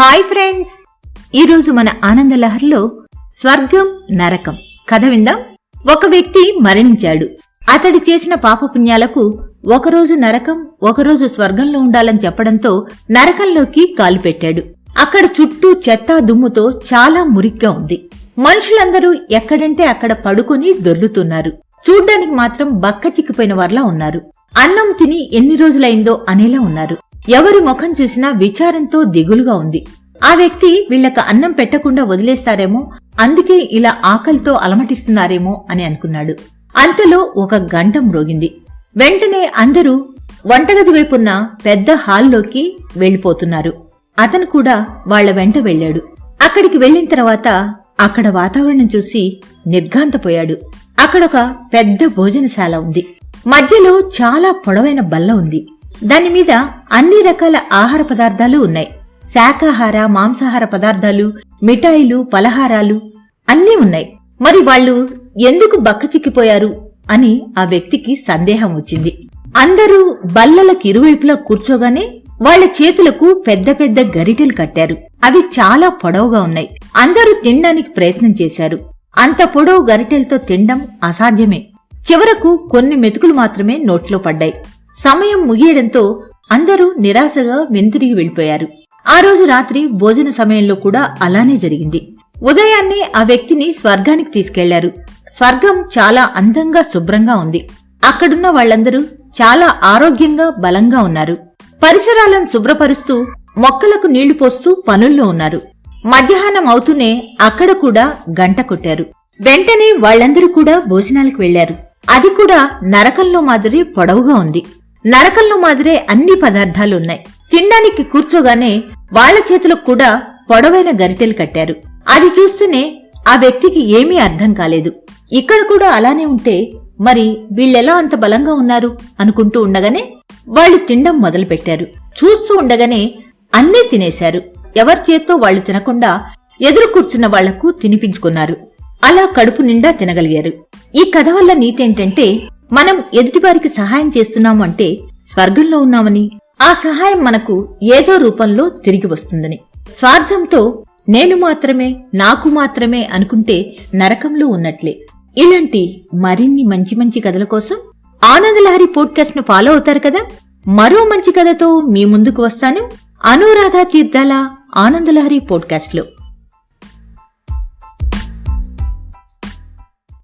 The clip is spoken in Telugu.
Hi friends. ఈరోజు మన ఆనందలహర్లో స్వర్గం నరకం. కథ విందాం. ఒక వ్యక్తి మరణించాడు. అతడు చేసిన పాపపుణ్యాలకు ఒకరోజు నరకం ఒకరోజు స్వర్గంలో ఉండాలని చెప్పడంతో నరకంలోకి కాలు పెట్టాడు. అక్కడ చుట్టూ చెత్త దుమ్ముతో చాలా మురిగ్గా ఉంది. మనుషులందరూ ఎక్కడంటే అక్కడ పడుకుని దొర్లుతున్నారు. చూడ్డానికి మాత్రం బక్క చిక్కిపోయిన వారిలా ఉన్నారు. అన్నం తిని ఎన్ని రోజులైందో అనేలా ఉన్నారు. ఎవరి ముఖం చూసినా విచారంతో దిగులుగా ఉంది. ఆ వ్యక్తి వీళ్ళకి అన్నం పెట్టకుండా వదిలేస్తారేమో అందుకే ఇలా ఆకలితో అలమటిస్తున్నారేమో అని అనుకున్నాడు. అంతలో ఒక గంట మ్రోగింది. వెంటనే అందరూ వంటగది వైపున్న పెద్ద హాల్లోకి వెళ్ళిపోతున్నారు అతను కూడా వాళ్ళ వెంట వెళ్ళాడు. అక్కడికి వెళ్ళిన తర్వాత అక్కడ వాతావరణం చూసి నిర్ఘాంతపోయాడు. అక్కడొక పెద్ద భోజనశాల ఉంది. మధ్యలో చాలా పొడవైన బల్ల ఉంది. దాని మీద అన్ని రకాల ఆహార పదార్థాలు ఉన్నాయి. శాకాహార మాంసాహార పదార్థాలు మిఠాయిలు పలహారాలు అన్నీ ఉన్నాయి. మరి వాళ్ళు ఎందుకు బక్కచిక్కిపోయారు అని ఆ వ్యక్తికి సందేహం వచ్చింది. అందరూ బల్లలకు ఇరువైపులా కూర్చోగానే వాళ్ళ చేతులకు పెద్ద పెద్ద గరిటెలు కట్టారు. అవి చాలా పొడవుగా ఉన్నాయి. అందరూ తినడానికి ప్రయత్నం చేశారు. అంత పొడవు గరిటెలతో తినడం అసాధ్యమే. చివరకు కొన్ని మెతుకులు మాత్రమే నోట్లో పడ్డాయి. సమయం ముగియడంతో అందరూ నిరాశగా వెంతిరిగి వెళ్ళిపోయారు. ఆ రోజు రాత్రి భోజన సమయంలో కూడా అలానే జరిగింది. ఉదయాన్నే ఆ వ్యక్తిని స్వర్గానికి తీసుకెళ్ళారు. స్వర్గం చాలా అందంగా శుభ్రంగా ఉంది. అక్కడున్న వాళ్ళందరూ చాలా ఆరోగ్యంగా బలంగా ఉన్నారు. పరిసరాలను శుభ్రపరుస్తూ మొక్కలకు నీళ్ళు పోస్తూ పనుల్లో ఉన్నారు. మధ్యాహ్నం అవుతూనే అక్కడ కూడా గంట కొట్టారు. వెంటనే వాళ్ళందరూ కూడా భోజనాలకు వెళ్ళారు అది కూడా నరకంలో మాదిరి పొడవుగా ఉంది. నరకంలో మాదిరే అన్ని పదార్థాలున్నాయి తినడానికి కూర్చోగానే వాళ్ళ చేతులకు కూడా పొడవైన గరిటెలు కట్టారు. అది చూస్తూనే ఆ వ్యక్తికి ఏమీ అర్థం కాలేదు. ఇక్కడ కూడా అలానే ఉంటే మరి వీళ్ళెలా అంత బలంగా ఉన్నారు అనుకుంటూ ఉండగానే వాళ్ళు తినడం మొదలుపెట్టారు. చూస్తూ ఉండగానే అన్నీ తినేశారు. ఎవరి చేత్తో వాళ్ళు తినకుండా ఎదురు కూర్చున్న వాళ్ళకు తినిపించుకున్నారు. అలా కడుపు నిండా తినగలిగారు. ఈ కథ వల్ల నీతేంటంటే మనం ఎదుటివారికి సహాయం చేస్తున్నాము అంటే స్వర్గంలో ఉన్నామని ఆ సహాయం మనకు ఏదో రూపంలో తిరిగి వస్తుందని. స్వార్థంతో నేను మాత్రమే నాకు మాత్రమే అనుకుంటే నరకంలో ఉన్నట్లే. ఇలాంటి మరిన్ని మంచి మంచి కథల కోసం ఆనందలహరి పోడ్కాస్ట్ను ఫాలో అవుతారు కదా? మరో మంచి కథతో మీ ముందుకు వస్తాను. అనురాధ తీర్థాల ఆనందలహరి పోడ్కాస్ట్లో